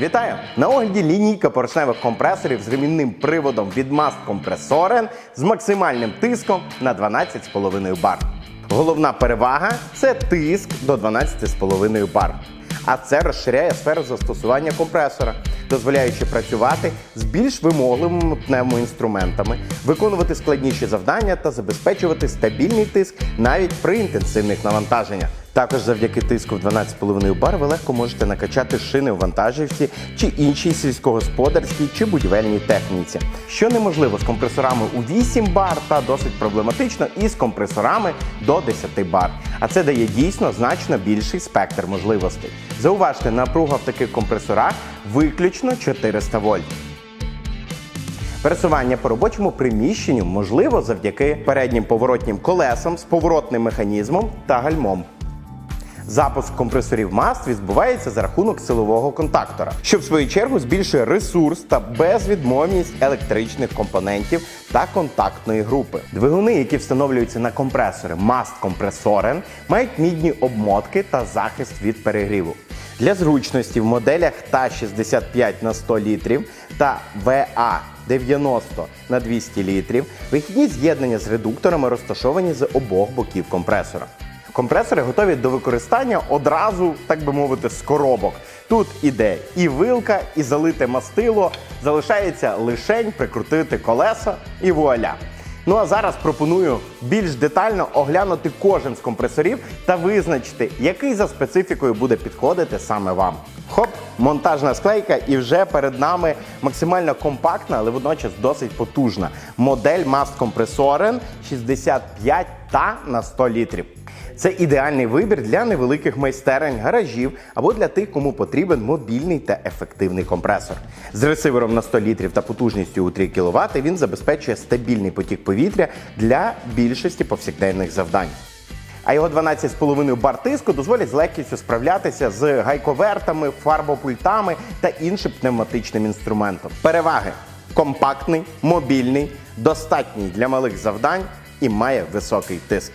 Вітаю! На огляді лінійка поршневих компресорів з ремінним приводом від Mast Compressoren з максимальним тиском на 12,5 бар. Головна перевага це тиск до 12,5 бар. А це розширяє сферу застосування компресора, дозволяючи працювати з більш вимогливими пневмоінструментами, виконувати складніші завдання та забезпечувати стабільний тиск навіть при інтенсивних навантаженнях. Також завдяки тиску в 12,5 бар ви легко можете накачати шини у вантажівці чи іншій сільськогосподарській чи будівельній техніці, що неможливо з компресорами у 8 бар та досить проблематично із компресорами до 10 бар. А це дає дійсно значно більший спектр можливостей. Зауважте, напруга в таких компресорах виключно 400 вольт. Пересування по робочому приміщенню можливо завдяки переднім поворотнім колесам з поворотним механізмом та гальмом. Запуск компресорів маст відбувається за рахунок силового контактора, що в свою чергу збільшує ресурс та безвідмовність електричних компонентів та контактної групи. Двигуни, які встановлюються на компресори Mast Compressoren, мають мідні обмотки та захист від перегріву. Для зручності в моделях TA65 на 100 літрів та VA 90 на 200 літрів вихідні з'єднання з редукторами розташовані з обох боків компресора. Компресори готові до використання одразу, так би мовити, з коробок. Тут іде і вилка, і залите мастило. Залишається лишень прикрутити колеса і вуаля. Ну а зараз пропоную більш детально оглянути кожен з компресорів та визначити, який за специфікою буде підходити саме вам. Хоп, монтажна склейка, і вже перед нами максимально компактна, але водночас досить потужна модель Mast Compressoren 65 та на 100 літрів. Це ідеальний вибір для невеликих майстерень, гаражів або для тих, кому потрібен мобільний та ефективний компресор. З ресивером на 100 літрів та потужністю у 3 кВт він забезпечує стабільний потік повітря для більшості повсякденних завдань. А його 12,5 бар тиску дозволять з легкістю справлятися з гайковертами, фарбопультами та іншим пневматичним інструментом. Переваги: компактний, мобільний, достатній для малих завдань і має високий тиск.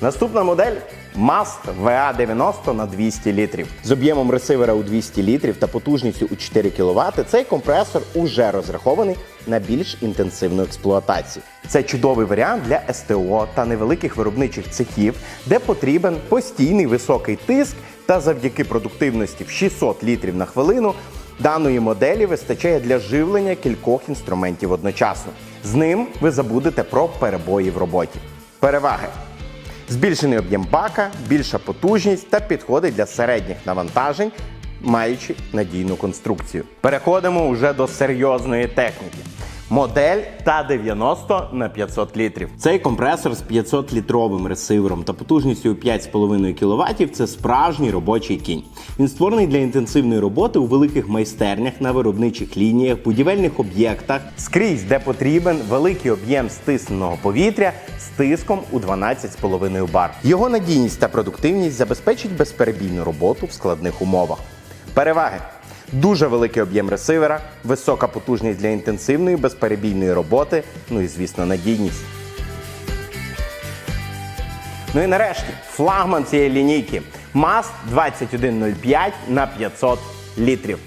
Наступна модель Mast VA90 на 200 літрів. З об'ємом ресивера у 200 літрів та потужністю у 4 кВт цей компресор уже розрахований на більш інтенсивну експлуатацію. Це чудовий варіант для СТО та невеликих виробничих цехів, де потрібен постійний високий тиск та завдяки продуктивності в 600 літрів на хвилину даної моделі вистачає для живлення кількох інструментів одночасно. З ним ви забудете про перебої в роботі. Переваги. Збільшений об'єм бака, більша потужність та підходить для середніх навантажень, маючи надійну конструкцію. Переходимо вже до серйозної техніки. Модель TA90 на 500 літрів. Цей компресор з 500-літровим ресивером та потужністю 5,5 кВт це справжній робочий кінь. Він створений для інтенсивної роботи у великих майстернях, на виробничих лініях, будівельних об'єктах, скрізь, де потрібен великий об'єм стисненого повітря з тиском у 12,5 бар. Його надійність та продуктивність забезпечить безперебійну роботу в складних умовах. Переваги. Дуже великий об'єм ресивера, висока потужність для інтенсивної безперебійної роботи, ну і звісно, надійність. Ну і нарешті флагман цієї лінійки МАЗ 2105 на 500 літрів.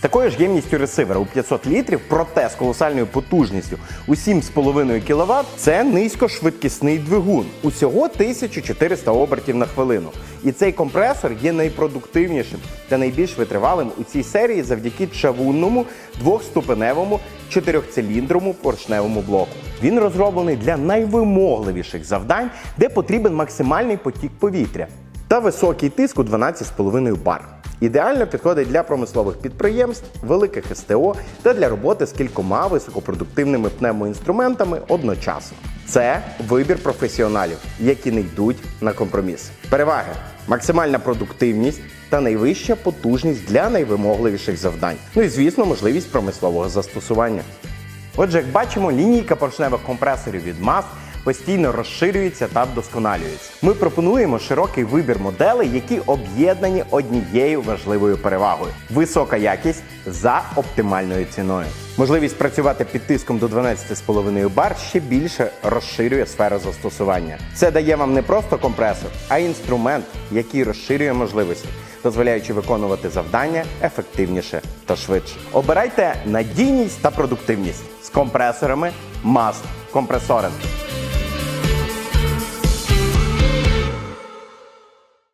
Такою ж ємністю ресивера у 500 літрів, проте з колосальною потужністю у 7,5 кВт це низькошвидкісний двигун. Усього 1400 обертів на хвилину. І цей компресор є найпродуктивнішим та найбільш витривалим у цій серії завдяки чавунному двохступеневому чотирьохциліндровому поршневому блоку. Він розроблений для найвимогливіших завдань, де потрібен максимальний потік повітря та високий тиск у 12,5 бар. Ідеально підходить для промислових підприємств, великих СТО та для роботи з кількома високопродуктивними пневмоінструментами одночасно. Це вибір професіоналів, які не йдуть на компроміс. Переваги: максимальна продуктивність та найвища потужність для найвимогливіших завдань. Ну і звісно, можливість промислового застосування. Отже, як бачимо, лінійка поршневих компресорів від MAS постійно розширюється та вдосконалюється. Ми пропонуємо широкий вибір моделей, які об'єднані однією важливою перевагою висока якість за оптимальною ціною. Можливість працювати під тиском до 12,5 бар ще більше розширює сферу застосування. Це дає вам не просто компресор, а інструмент, який розширює можливості, дозволяючи виконувати завдання ефективніше та швидше. Обирайте надійність та продуктивність з компресорами MAST компресоринг.